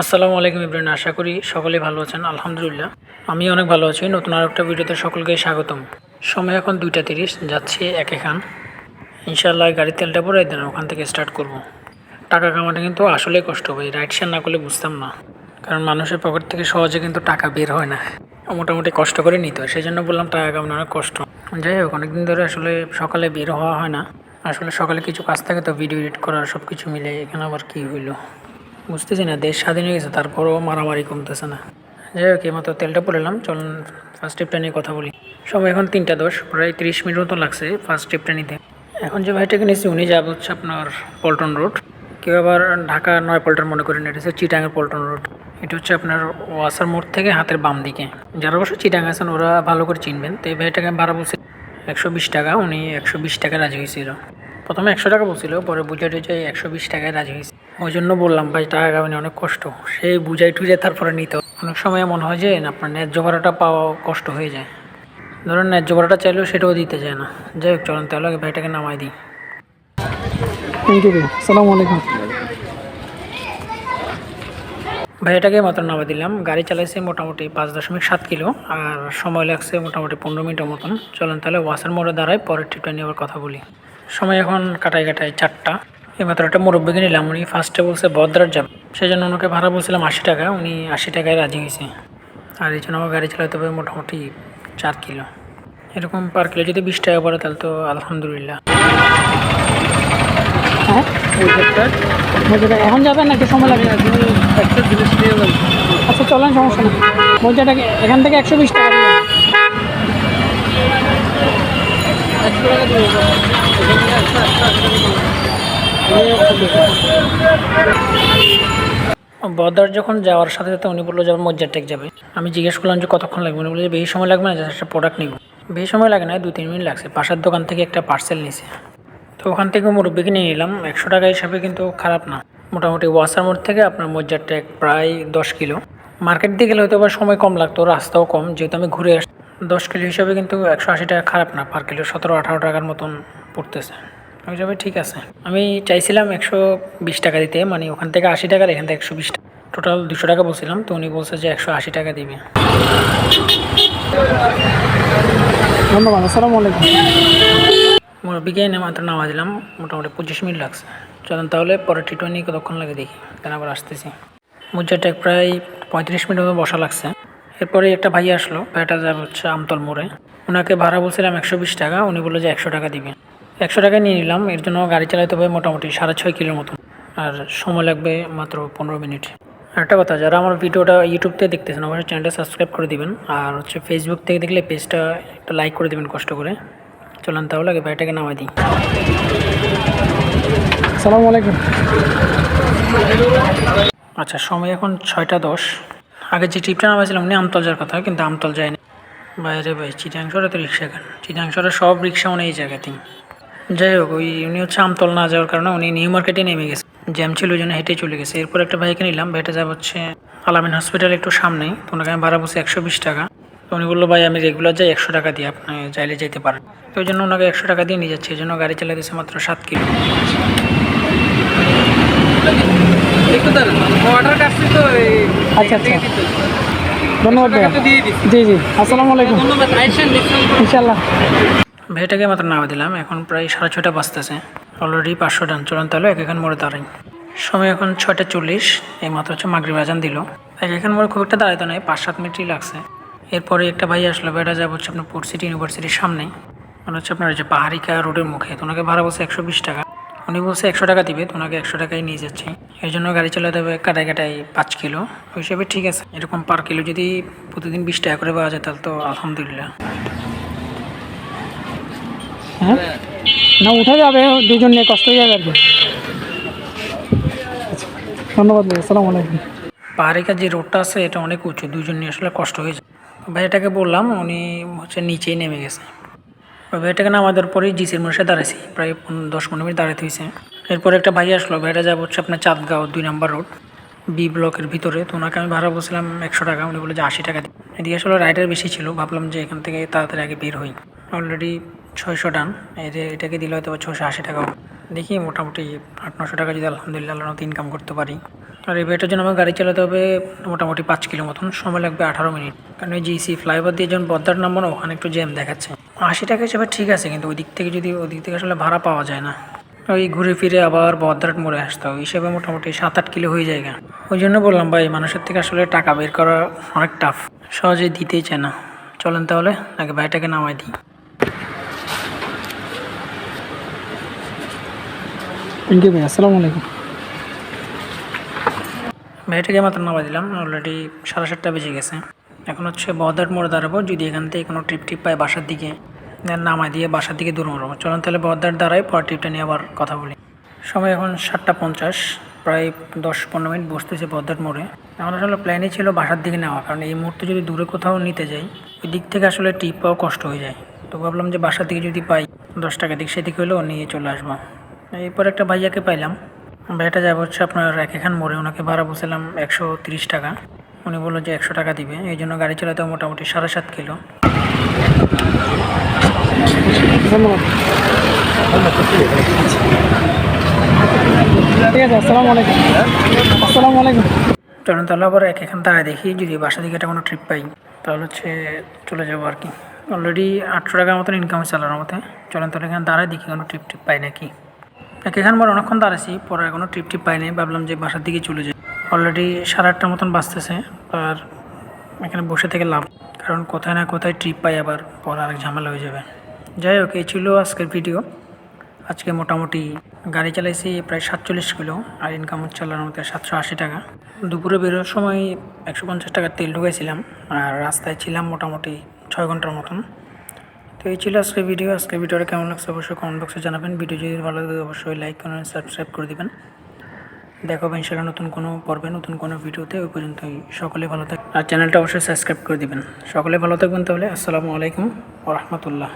আসসালামু আলাইকুম ইব্রাহিম, আশা করি সকলেই ভালো আছেন, আলহামদুলিল্লাহ। আমি অনেক ভালো আছি, নতুন আর একটা ভিডিওতে সকলকে স্বাগতম। সময় এখন দুইটা তিরিশ, যাচ্ছি এক এখান। ইনশাল্লাহ গাড়ির তেলটা পরে দেন, ওখান থেকে স্টার্ট করব। টাকা কামাটা কিন্তু আসলেই কষ্ট, ভাই রাইড শেয়ার না করলে বুঝতাম না। কারণ মানুষের পকেট থেকে সহজে কিন্তু টাকা বের হয় না। মোটামুটি কষ্ট করে নিতে হয় সেই জন্য বললাম টাকা কামানো অনেক কষ্ট। যাই হোক, অনেকদিন ধরে আসলে সকালে বের হওয়া হয় না। আসলে সকালে কিছু কাজ থাকে তো ভিডিও এডিট করা সব কিছু মিলে, এখানে আবার কী হইল? বুঝতেছি না, দেশ স্বাধীন হয়ে গেছে, তারপরও মারামারি কমতেছে না। যাই হোক এইমাত্র তেলটা পড়লাম চলুন ফার্স্ট ট্রিপটা নিয়ে কথা বলি। সময় এখন তিনটা দশ, প্রায় তিরিশ মিনিট মতো লাগছে ফার্স্ট ট্রিপটা নিতে। এখন যে ভাইটাকে নিয়েছি, উনি যাবে হচ্ছে আপনার পল্টন রোড। কেউ আবার ঢাকা নয় পল্টন মনে করেন, এটা হচ্ছে চিটাঙ্গের পল্টন রোড। এটা হচ্ছে আপনার ওয়াসার মোড় থেকে হাতের বাম দিকে। যারা অবশ্য চিটাং আছেন, ওরা ভালো করে চিনবেন। তো এই ভাইটাকে ভাড়া বলছি একশো বিশ টাকা, উনি একশো বিশ টাকা রাজি হয়েছিল। প্রথমে একশো টাকা বলছিল, পরে বুঝাই টুঝাই একশো বিশ টাকায় রাজি হয়েছে। ওই জন্য বললাম ভাই টাকা কামানি অনেক কষ্ট। সেই বুঝাই টুঝাই তারপরে নিতে। অনেক সময় মনে হয় যে আপনার ন্যায্য ভাড়াটা পাওয়া কষ্ট হয়ে যায়। ধরুন ন্যায্য ভাড়াটা চাইলেও সেটাও দিতে চায় না। যাই হোক চলুন তাহলে আগে ভাইটাকে নামাই দিই। থ্যাংক ইউ সালামু আলাইকুম। ভাইটাকে মাত্র নামা দিলাম। গাড়ি চালাইছে মোটামুটি পাঁচ দশমিক সাত কিলো আর সময় লাগছে মোটামুটি পনেরো মিনিটের মতন। চলেন তাহলে ওয়াসার মোড়ে দাঁড়ায় পরের ট্রিপটা নিয়ে আবার কথা বলি। সময় এখন কাটাই কাটাই চারটা। এইমাত্র একটা মুরব্বীকে নিলাম। উনি ফার্স্টে বলছে বদ্রার যাবে সেই জন্য ওনাকে ভাড়া বলছিলাম আশি টাকা। উনি আশি টাকায় রাজি হয়েছে। আর এই জন্য আমার গাড়ি চালাতে হবে মোটামুটি চার কিলো। এরকম পার কিলো যদি বিশ টাকা পড়ে, তাহলে তো আলহামদুলিল্লাহ। হ্যাঁ? মজাটা এখন যাবেন নাকি? সময় লাগে? আচ্ছা চলেন, সমস্যা নেই। মজাটাকে এখান থেকে একশো বিশ টাকা টাকা বদার যখন যাওয়ার সাথে সাথে উনি বলল যে মজ্জার টেক যাবে। আমি জিজ্ঞেস করলাম যে কতক্ষণ লাগবে? উনি বলল যে বেশি সময় লাগবে না, জাস্ট একটা প্রোডাক্ট নিব। বেশি সময় লাগে না দু তিন মিনিট লাগছে। পাশের দোকান থেকে একটা পার্সেল নিছে। তো ওখান থেকে মুরব্বীকে নিয়ে নিলাম। একশো টাকা হিসাবে কিন্তু খারাপ না। মোটামুটি ওয়াসার মোড় থেকে আপনার মজ্জার টেক প্রায় দশ কিলো। মার্কেট দিয়ে গেলে হয়তো আবার সময় কম লাগতো, রাস্তাও কম। যেহেতু আমি ঘুরে আসি, দশ কিলো হিসাবে কিন্তু একশো আশি টাকা খারাপ না। পার কিলো সতেরো আঠারো টাকার মতন পড়তেছে। ওই হিসাবে ঠিক আছে। আমি চাইছিলাম একশো বিশ টাকা দিতে মানে ওখান থেকে আশি টাকার এখান থেকে একশো বিশ টাকা। টোটাল দুশো টাকা বলছিলাম তো উনি বলছে যে একশো আশি টাকা দিবে। ধন্যবাদ আসসালামু আলাইকুম। মুরব্বিকে এনে মাত্র নামা দিলাম মোটামুটি পঁচিশ মিনিট লাগছে। চলেন তাহলে পরে টি টোয়েন্টি কতক্ষণ লাগে দেখি কেন আবার আসতেছি। মুজারটা প্রায় পঁয়ত্রিশ মিনিট মতো বসা লাগছে। এরপরে একটা ভাই আসলো ভাইটা যাবে হচ্ছে আমতল মোড়ে। ওনাকে ভাড়া বলছিলাম একশো বিশ টাকা উনি বলল যে একশো টাকা দিবে। একশো টাকা নিয়ে নিলাম। এর জন্য গাড়ি চালাতে হবে মোটামুটি সাড়ে ছয় কিলোর মতন। আর সময় লাগবে মাত্র পনেরো মিনিট। একটা কথা যারা আমার ভিডিওটা ইউটিউব থেকে দেখতেছেন অবশ্যই চ্যানেলটা সাবস্ক্রাইব করে দিবেন। আর হচ্ছে ফেসবুক থেকে দেখলে পেজটা একটা লাইক করে দিবেন কষ্ট করে। চলেন তাহলে আগে ভাইটাকে নামাই দিই। সালামু আলাইকুম। আচ্ছা সময় এখন ছয়টা দশ। আগে যে ট্রিপটা নামাইছিলাম উনি আমতল যাওয়ার কথা কিন্তু আমতল যায়নি। বাইরে ভাই চিটাংশরে তো রিক্সা কেন? চিটাংশরে সব রিক্সা উনি এই জায়গাতেই। যাই হোক ওই উনি হচ্ছে আমতল না যাওয়ার কারণে উনি নিউ মার্কেটে নেমে গেছে। জ্যাম ছিল ওই জন্য হেঁটে চলে গেছে। এরপর একটা ভাইকে নিলাম ভাইটা যাব হচ্ছে আলামিন হসপিটাল একটু সামনেই। ওনাকে আমি ভাড়া বসে একশো বিশ টাকা। তো উনি বলল ভাই আমি রেগুলার যাই একশো টাকা দিয়ে আপনি চাইলে যেতে পারেন। তো ওই জন্য ওনাকে একশো টাকা দিয়ে নিয়ে যাচ্ছে এই জন্য গাড়ি চালিয়ে দিয়েছে মাত্র সাত কিলো। আচ্ছা আচ্ছা। ধন্যবাদ জি জি। আসসালামু আলাইকুম। ইনশাল্লাহ ভাইটাকে মাত্র নামা দিলাম, এখন প্রায় সাড়ে ছটা বাজতেছে। অলরেডি পাঁচশো ডান চলুন তাহলে এক এখান মোড়ে দাঁড়াই। সময় এখন ছয়টা চল্লিশ এই মাত্র হচ্ছে মাগরিব আজান দিল। এক এখান মোড়ে খুব একটা দাঁড়াইতে নয় পাঁচ সাত মিনিটই লাগছে। এরপরে একটা ভাই আসলো, ভাইটা যাব হচ্ছে আপনার পোর্ট সিটি ইউনিভার্সিটির সামনে। মানে হচ্ছে আপনার যে পাহাড়িকা রোডের মুখে তো ওনাকে ভাড়া বলছে একশো বিশ টাকা। উনি বলছে একশো টাকা দিবে তো ওনাকে একশো টাকাই নিয়ে যাচ্ছি। এই জন্য গাড়ি চালাতে হবে কাটাই কাটাই পাঁচ কিলো। ওই হিসেবে ঠিক আছে, এরকম পার কিলো যদি প্রতিদিন বিশ টাকা করে পাওয়া যায়, তাহলে তো আলহামদুলিল্লাহ। হ্যাঁ? না, উঠে যাবে, দুজন নিয়ে কষ্ট হয়ে যাবে আর কি। ধন্যবাদ ভাই, আসসালামু আলাইকুম। পাহাড়িকা যে রোডটা আছে, এটা অনেক উঁচু, দুজন নিয়ে আসলে কষ্ট হয়ে যায়। ভাই, এটাকে বললাম, উনি হচ্ছে নিচেই নেমে গেছে। ভাইটাকে নামাদের পরেই জিসির মশে দাঁড়াইছি, প্রায় দশ পনেরো মিনিট দাঁড়াতে হয়েছে এরপর একটা ভাই আসলো, ভাইটা যাব হচ্ছে আপনার চাঁদগাঁও, দুই নাম্বার রোড, বি ব্লকের ভিতরে। তো ওনাকে আমি ভাড়া বলছিলাম একশো টাকা, উনি বলে যে আশি টাকা এদিকে আসলে রাইডার বেশি ছিল, ভাবলাম যে এখান থেকে তাড়াতাড়ি আগে বের হই। অলরেডি ছয়শো ডান এতে এটাকে দিলে হয়তো ছশো আশি টাকা দেখি মোটামুটি আট, নশো টাকা যদি আলহামদুলিল্লাহ আল্লাহ ইনকাম করতে পারি। আর এই ভাইটার জন্য আমার গাড়ি চালাতে হবে মোটামুটি পাঁচ কিলো মতন। সময় লাগবে আঠারো মিনিট। কারণ ওই জিসি ফ্লাইওভার দিয়ে যখন বদ্দার নামবো না, ওখানে একটু জ্যাম দেখাচ্ছে। আশি টাকা হিসেবে ঠিক আছে, কিন্তু ওই দিক থেকে যদি ওই দিক থেকে আসলে ভাড়া পাওয়া যায় না। ওই ঘুরে ফিরে আবার বদ্রাট মোড়ে আসতে হবে। হিসেবে মোটামুটি সাত, আট কিলো হয়ে যায়। ওই জন্য বললাম ভাই, মানুষের থেকে আসলে টাকা বের করা অনেক টাফ সহজে দিতেই চায় না। চলেন তাহলে নাকি ভাইটাকে নামাই দিই। থ্যাংক ইউ ভাই আসসালামু আলাইকুম। মেয়েটাকে মাত্র নামাই দিলাম অলরেডি সাড়ে সাতটা বেজে গেছে। এখন হচ্ছে বদার মোড়ে দাঁড়াবো, যদি এখান থেকে কোনো ট্রিপ টিপ পাই বাসার দিকে নামাই দিয়ে বাসার দিকে দূর মারবো। চলুন তাহলে বদার দাঁড়াই পর ট্রিপটা নিয়ে আবার কথা বলি। সময় এখন সাতটা পঞ্চাশ, প্রায় দশ পনেরো মিনিট বসতেছে বদার মোড়ে। আমার আসলে প্ল্যানই ছিল বাসার দিকে নেওয়া, কারণ এই মুহূর্তে যদি দূরে কোথাও নিতে যাই, ওই দিক থেকে আসলে ট্রিপ পাওয়া কষ্ট হয়ে যায়। তো ভাবলাম যে বাসার দিকে যদি পাই, দশ টাকা দিক সেদিক হলেও নিয়ে চলে আসব। এরপর একটা ভাইয়াকে পাইলাম। ভাইয়াটা যাব হচ্ছে আপনার এক এখান মোড়ে। ওনাকে ভাড়া বসেলাম একশো তিরিশ টাকা। উনি বলল যে একশো টাকা দিবে। এই জন্য গাড়ি চালাতে মোটামুটি সাড়ে সাত কিলো। ঠিক আছে আসসালামু আলাইকুম। আসসালামু আলাইকুম। চলুন তাহলে আবার এক এখান দাঁড়ায় দেখি। যদি বাসা দিকে একটা কোনো ট্রিপ পাই তাহলে হচ্ছে চলে যাব আর কি। অলরেডি আটশো টাকার মতন ইনকাম চালানোর মতে চলুন তাহলে এখানে দাঁড়ায় দেখি কোনো ট্রিপ টিপ পাই নাকি। মোড় অনেকক্ষণ দাঁড়াইছি, পরে কোনো ট্রিপ টিপ পাইনি, ভাবলাম যে বাসার দিকে চলে যাই। অলরেডি সাড়ে আটটার মতন বাঁচতেছে আর এখানে বসে থেকে লাভ, কারণ কোথায় না কোথায় ট্রিপ পাই আবার, পরে আরেক ঝামেলা হয়ে যাবে। যাই হোক, এই ছিল আজকের ভিডিও আজকে মোটামুটি গাড়ি চালাইছি প্রায় সাতচল্লিশ কিলো, আর ইনকাম হচ্ছে আল্লাহর মধ্যে সাতশো আশি টাকা। দুপুরে বেরোর সময় একশো পঞ্চাশ টাকার তেল ঢুকাইছিলাম, আর রাস্তায় ছিলাম মোটামুটি ছয় ঘণ্টার মতন। তো এই ছিল আজকে ভিডিও আজকে ভিডিওটা কেমন লাগছে অবশ্যই কমেন্ট বক্সে জানাবেন। ভিডিও যদি ভালো লাগে অবশ্যই লাইক করেন সাবস্ক্রাইব করে দেবেন। দেখো হবে ইনশাল্লাহ নতুন কোনো পর্বে, নতুন কোনো ভিডিওতে। ওই পর্যন্তই। সকলে ভালো থাকবেন আর চ্যানেলটা অবশ্যই সাবস্ক্রাইব করে দেবেন। সকলে ভালো থাকবেন তাহলে। আসসালামু আলাইকুম ও রহমতুল্লাহ।